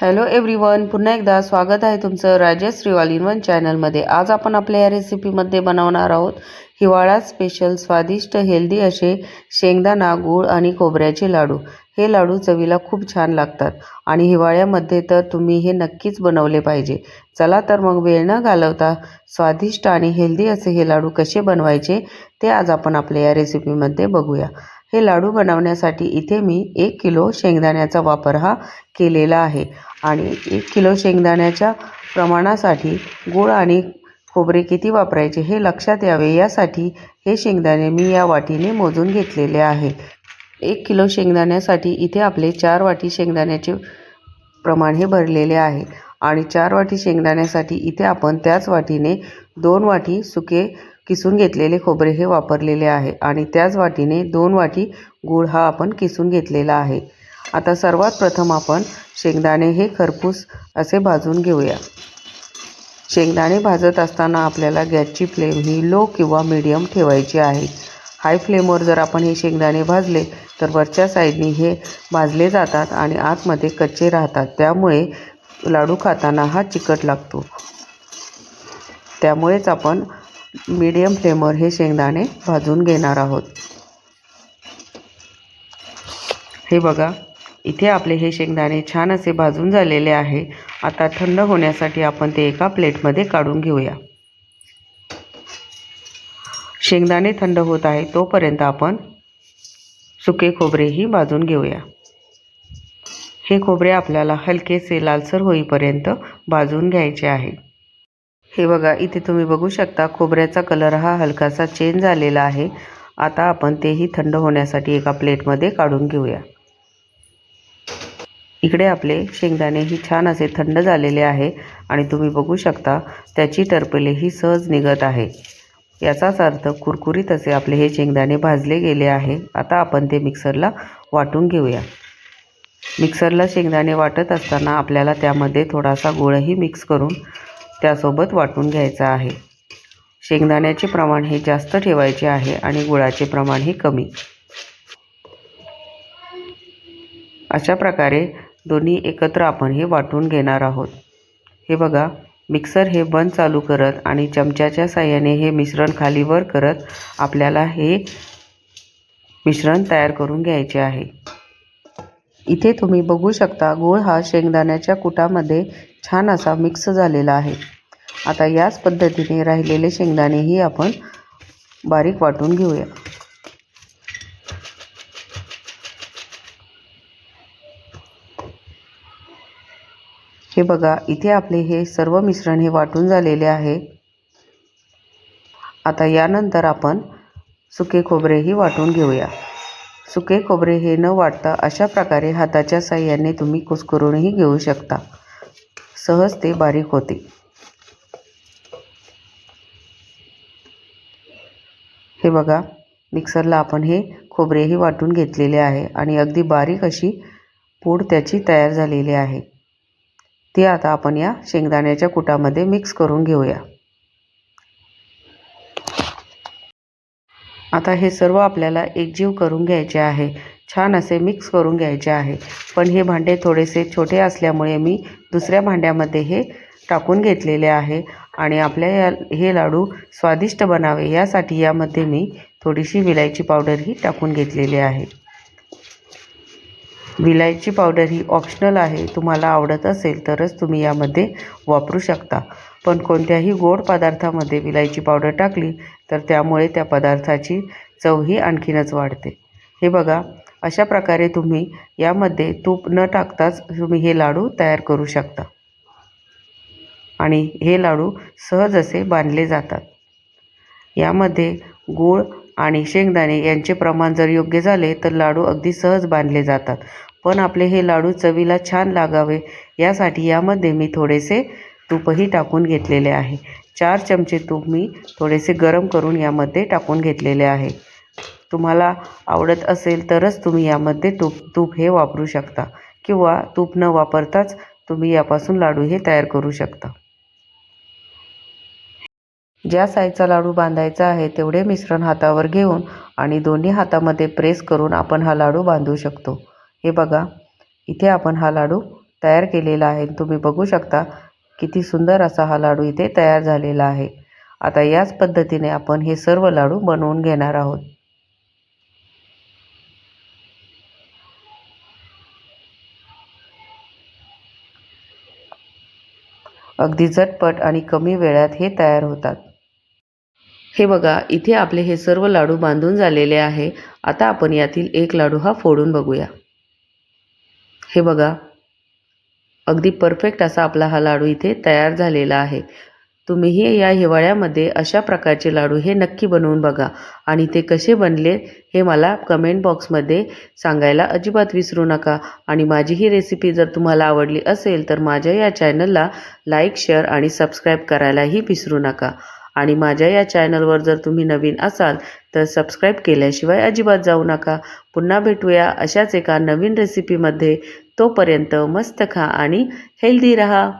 Hello everyone पुन्हा एकदा स्वागत आहे तुमचं राजेश श्रीवाल इन वन चॅनलमध्ये आज आपण आपल्या या रेसिपीमध्ये बनवणार आहोत हिवाळ्यात स्पेशल स्वादिष्ट हेल्दी असे शेंगदाणा गूळ आणि खोबऱ्याचे लाडू. हे लाडू चवीला खूप छान लागतात आणि हिवाळ्यामध्ये तर तुम्ही हे नक्कीच बनवले पाहिजे. चला तर मग वेळ न घालवता स्वादिष्ट आणि हेल्दी असे हे लाडू कसे बनवायचे ते आज आपण आपल्या या रेसिपीमध्ये बघूया. हे लाडू बनवण्यासाठी इथे मी एक किलो शेंगदाण्याचा वापर हा केलेला आहे. आणि एक किलो शेंगदाण्याच्या प्रमाणासाठी गूळ आणि खोबरे किती वापरायचे हे लक्षात यावे. यासाठी हे शेंगदाणे मी या वाटीने मोजून घेतलेले आहे. एक किलो शेंगदाण्यासाठी इथे आपले चार वाटी शेंगदाण्याचे प्रमाण हे भरलेले आहे. आणि चार वाटी शेंगदाण्यासाठी इथे आपण त्याच वाटीने दोन वाटी सुके किसून घेतलेले खोबरे हे वापरलेले आहे आणि त्याच वाटीने दोन वाटी गूळ हा आपण किसून घेतलेला आहे. आता सर्वात प्रथम आपण शेंगदाणे हे खरपूस असे भाजून घेऊया. शेंगदाणे भाजत असताना आपल्याला गॅसची फ्लेम ही लो किंवा मीडियम ठेवायची आहे. हाय फ्लेमवर जर आपण हे शेंगदाणे भाजले तर वरच्या साईडने हे भाजले जातात आणि आतमध्ये कच्चे राहतात. त्यामुळे लाडू खाताना हा चिकट लागतो. त्यामुळेच आपण मीडियम फ्लेमवर हे शेंगदाणे भाजून घेणार आहोत. हे बघा इथे आपले हे शेंगदाणे छान असे भाजून झालेले आहे. आता थंड होण्यासाठी आपण ते एका प्लेटमध्ये काढून घेऊया. शेंगदाणे थंड होत आहे तोपर्यंत आपण सुके खोबरेही भाजून घेऊया. हे खोबरे आपल्याला हलकेसे लालसर होईपर्यंत भाजून घ्यायचे आहे. हे बघा इथे तुम्ही बघू शकता खोबऱ्याचा कलर हा हलकासा चेंज झालेला आहे. आता आपण तेही थंड होण्यासाठी एका प्लेटमध्ये काढून घेऊया. इकडे आपले शेंगदाणेही छान असे थंड झालेले आहे आणि तुम्ही बघू शकता त्याची टरपलेही सहज निघत आहे. याचाच अर्थ कुरकुरीत असे आपले हे शेंगदाणे भाजले गेले आहे. आता आपण ते मिक्सरला वाटून घेऊया. मिक्सरला शेंगदाणे वाटत असताना आपल्याला त्यामध्ये थोडासा गुळही मिक्स करून त्यासोबत वाटून घ्यायचा आहे. शेंगदाण्याचे प्रमाण हे जास्त ठेवायचे आहे आणि गुळाचे प्रमाण हे कमी. अशा प्रकारे दोन्ही एकत्र आपण हे वाटून घेणार आहोत. हे बघा मिक्सर हे बंद चालू करत आणि चमच्याच्या साह्याने हे मिश्रण खालीवर करत आपल्याला हे मिश्रण तयार करून घ्यायचे आहे. इथे तुम्ही बघू शकता गूळ हा शेंगदाण्याच्या कुटामध्ये छान असा मिक्स झालेला आहे. आता याच पद्धतीने राहिलेले शेंगदाणेही आपण बारीक वाटून घेऊया. हे बघा इथे आपले हे सर्व मिश्रण हे वाटून झालेले आहे. आता यानंतर आपण सुके खोबरेही वाटून घेऊया. सुके खोबरे हे न वाटता अशा प्रकारे हाताच्या साह्याने तुम्ही कुस्करूनही घेऊ शकता. सहज ते बारीक होते. हे बघा मिक्सरला आपण हे खोबरेही वाटून घेतलेले आहे आणि अगदी बारीक अशी पूड त्याची तयार झालेली आहे. ती आता आपण या शेंगदाण्याच्या कुटामध्ये मिक्स करून घेऊया. आता हे सर्व आपल्याला एकजीव करून घ्यायचे आहे. छान असे मिक्स करून घ्यायचे आहे. पण हे भांडे थोडेसे छोटे असल्यामुळे मी दुसऱ्या भांड्यामध्ये हे टाकून घेतलेले आहे. आणि आपल्या या हे लाडू स्वादिष्ट बनावे यासाठी यामध्ये मी थोडीशी विलायची पावडरही टाकून घेतलेली आहे. विलायची पावडर ही ऑप्शनल आहे तुम्हाला आवडत असेल तरच तुम्ही यामध्ये वापरू शकता. पण कोणत्याही गोड पदार्थामध्ये विलायची पावडर टाकली तर त्यामुळे त्या पदार्थाची चवही आणखीनच वाढते. हे बघा अशा प्रकारे तुम्ही यामध्ये तूप न टाकताच तुम्ही हे लाडू तयार करू शकता. आणि हे लाडू सहज असे बांधले जातात. यामध्ये गूळ आणि शेंगदाणे यांचे प्रमाण जर योग्य झाले तर लाडू अगदी सहज बांधले जातात. पण आपले हे लाडू चवीला छान लागावे यासाठी यामध्ये मी थोडेसे तूपही टाकून घेतलेले आहे. चार चमचे तूप मी थोडेसे गरम करून यामध्ये टाकून घेतलेले आहे. तुम्हाला आवडत असेल तरच तुम्ही यामध्ये तूप तूप हे वापरू शकता किंवा तूप न वापरताच तुम्ही यापासून लाडू हे तयार करू शकता. ज्या साईजचा लाडू बांधायचा आहे तेवढे मिश्रण हातावर घेऊन आणि दोन्ही हातामध्ये प्रेस करून आपण हा लाडू बांधू शकतो. हे बघा इथे आपण हा लाडू तयार केलेला आहे. तुम्ही बघू शकता किती सुंदर असा हा लाडू इथे तयार झालेला आहे. आता याच पद्धतीने आपण हे सर्व लाडू बनवून घेणार आहोत. अगदी झटपट आणि कमी वेळात हे तयार होतात. हे बघा इथे आपले हे सर्व लाडू बांधून झालेले आहे. आता आपण यातील एक लाडू हा फोडून बघूया. हे बघा. अगदी परफेक्ट असा आपला हा लाडू इथे तयार झालेला आहे. तुम्हीही या हिवाळ्यामध्ये अशा प्रकारचे लाडू हे नक्की बनवून बघा. आणि ते कसे बनले हे मला कमेंट बॉक्समध्ये सांगायला अजिबात विसरू नका. आणि माझी ही रेसिपी जर तुम्हाला आवडली असेल तर माझ्या या चॅनलला लाईक शेअर आणि सबस्क्राईब करायलाही विसरू नका. आणि माझ्या या चॅनलवर जर तुम्ही नवीन असाल तर सबस्क्राईब केल्याशिवाय अजिबात जाऊ नका. पुन्हा भेटूया अशाच एका नवीन रेसिपीमध्ये तोपर्यंत मस्त खा आणि हेल्दी रहा.